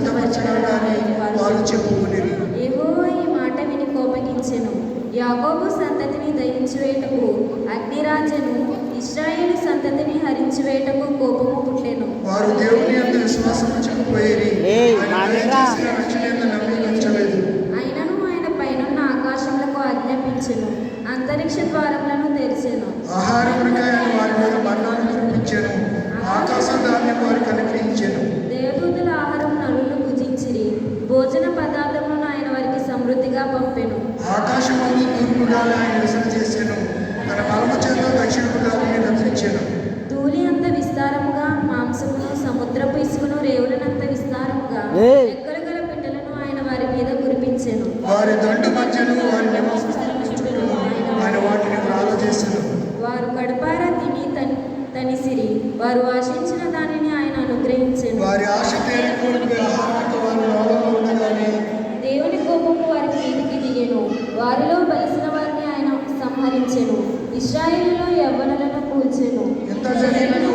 సిద్ధపరచగలడని వారు చెప్పుకునేది యెహోవా ఈ మాట విని కోపగించెను. యాకోబు సంతతిని దయించివేటకు అగ్నిరాజను ఇస్రాయేలు సంతతిని హరించివేటకు కోపము పుట్టెను. వారు దేవుని యొక్క విశ్వాసం ఉంచకపోయేది ఏయ్, ఆయన మానేరా. దయచేసిన రక్షణ యందు నమ్మిక ఉంచలేదు అయినను ఆయన పైనున్న ఆకాశములకు ఆజ్ఞాపించెను. అంతరిక్ష ద్వారములను తెరిచెను. ఆహారమునకై ఆయన వారి మీద మరణాన్ని కురిపించాను ఆకాశ ధాన్యం వారికి అనుగ్రహించాను దేవదూతల ఆహారం నరులు భుజించిరి భోజన పదార్థములను ఆయన వారికి సమృద్ధిగా పంపెను ఆకాశమందు తూర్పు గాలి ఆయన విసర చేశాను తన బలము చేత దక్షిణపు గాలిని ధూళి అంత విస్తారముగా మాంసమును సముద్రపు ఇసుకను రేవులనంత విస్తారముగా. ఎక్కలు గల పిట్టలను ఆయన వారి మీద కురిపించెను. వారి దండు మధ్యను వారి ఆయన వాటిని వ్రాల చేశాను వారు కడుపారా తిని తని తనిసిరి. వారు ఆశించిన దానిని ఆయన అనుగ్రహించెను. వారి ఆశ తీరకూడదు ఆహారానికి వారు లోకంలో ఉండగానే దేవుని కోపము వారి మీదికి దిగెను వారిలో బలిసిన వారిని ఆయన సంహరించెను ఇస్రాయేలులో యవ్వనులను కూల్చెను. ఎంత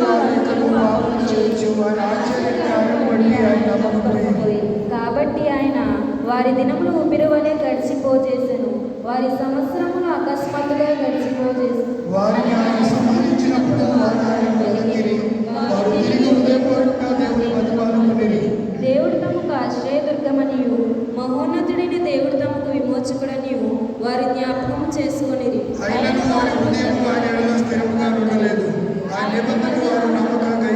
వారు ఇతను పాపం చేయొచ్చు? వారి ఆశ్చర్యకారం బట్టి ఆయన నమ్మకపోయింది కాబట్టి ఆయన వారి దినములు ఊపిరి వలె గడిచిపోజేసెను. వారి సంవత్సరములు అకస్మాత్తుగా గడిచిపోజేసెను వారిని ఆయన సంహరించినప్పుడు వారు ఆయన వెతికిరి వారు తిరిగి ఉదయపూర్వక దేవుని బతిమాలకునిరి దేవుడు తమకు ఆశ్రయదుర్గమనియు. మహోన్నతుడైన దేవుడు తమకు విమోచకుడనియు. వారి జ్ఞాపకం చేసుకొనిరి. అయినను వారి హృదయం వారి ఎడల స్థిరముగా ఉండలేదు. ఆ నిబంధన వారు నమ్మకంగా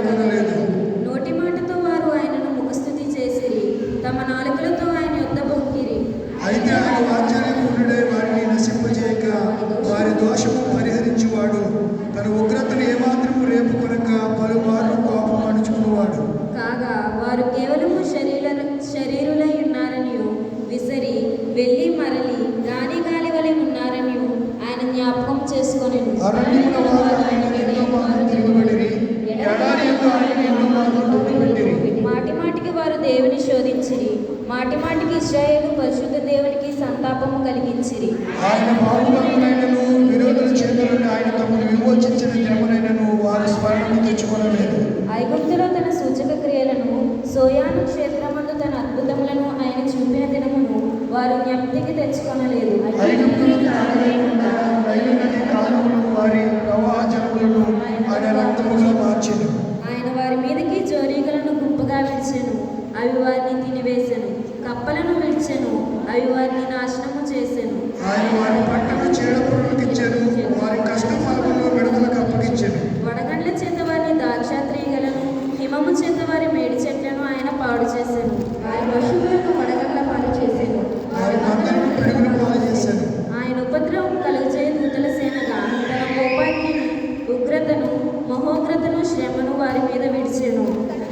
నోటి మాటతో వారు ఆయనను ముఖస్థుతి చేసిరి. తమ నాలుకలతో ఆయన యుద్ధ బొక్కిరి అయితే ఆయన వాత్సల్యపూర్ణుడై వారిని నశింపజేయక వారి దోషము పరిహరించువాడు. తన ఉగ్రతను ఏమాత్రము రేపు కొనక పలుమార్లు కోపం అణుచుకున్నవాడు కాగా వారు కేవలము శరీర శరీరులై ఉన్నారనియు విసరి వెళ్ళి అరణ్యముల వారు ఆయన తిరగబడిరి ఎడారి ఆయన తొట్టిపెట్టిరి మాటి మాటికి వారు దేవుని శోధించిరి. మాటి మాటికి ఇస్రాయేలు పరిశుద్ధ దేవునికి సంతాపము కలిగించిరి. ఆయన బాహుబలమునైనను విరోధుల చేతుల నుండి ఆయన తమను విమోచించిన దినమునైనను వారు స్మరణకు తెచ్చుకొనలేదు. ఐగుప్తులో తన సూచక క్రియలను సోయాను క్షేత్రమందు తన అద్భుతములను ఆయన చూపిన దినమును వారు జ్ఞప్తికి తెచ్చుకొనలేదు. విడిచెను అవి వారిని తినివేశను. కప్పలను విడిచెను. అవి వారిని నాశనము చేసెను ఆయన వారి పట్టణ చీడపురుగులకు ఇచ్చాను వారి కష్ట ఫలములను విడుదలకు అప్పగించాను వడగండ్ల చేత వారిని ద్రాక్షాత్రీగలను హిమము చేత వారి మేడి చెట్లను ఆయన పాడు చేసెను ఆయన పశువులను వడగండ్ల పాడు చేసెను వారి మందలను పెరుగులు పాలు చేశాను ఆయన ఉపద్రవం కలుగజేయ దూతల సేనగా తన కోపాన్ని ఉగ్రతను మహోగ్రతను శ్రమను వారి మీద విడిచెను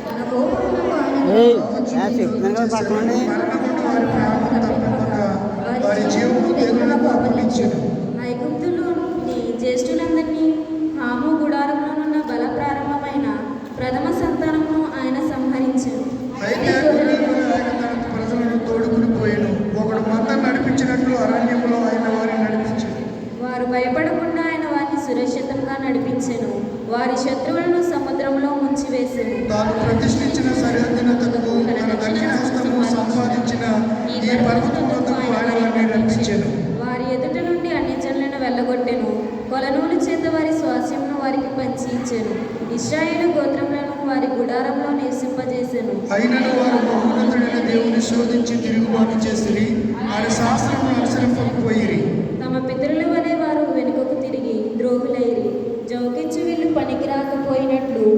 తన కోపమును ఆయన ఏయ్ యా చెప్తున్నాను కదా పక్కనండి మరణముండి వారి ప్రాణం తప్పింపక వారి జీవము తెగులకు అప్పగించాను ఐగుప్తులోని జ్యేష్ఠులందరినీ హాము గుడారంలోనున్న బల ప్రారంభమైన ప్రథమ సంతానమును ఆయన నడిపించినట్లు వారిని నడిపించాను వారు భయపడకుండా ఆయన వారిని సురక్షితంగా నడిపించెను. వారి శత్రువులను సముద్రంలో ముంచివేసెను. తాను ప్రతిష్ఠించిన సరిహద్దునకు తన ఈ పర్వతం వద్దకు ఆయన వారిని రప్పించాను వారి ఎదుట నుండి అన్ని జనులను వెళ్ళగొట్టెను కొలనూలు చేత వారి స్వాస్యమును వారికి పంచి ఇచ్చెను ఇస్రాయేలు గోత్రములను వారి గుడారంలో నివసింపజేసెను. అయినను వారు దేవుని శోధించి తిరుగుబాటు చేసిరి. ఆయన శాస్త్రమును అనుసరింపకపోయిరి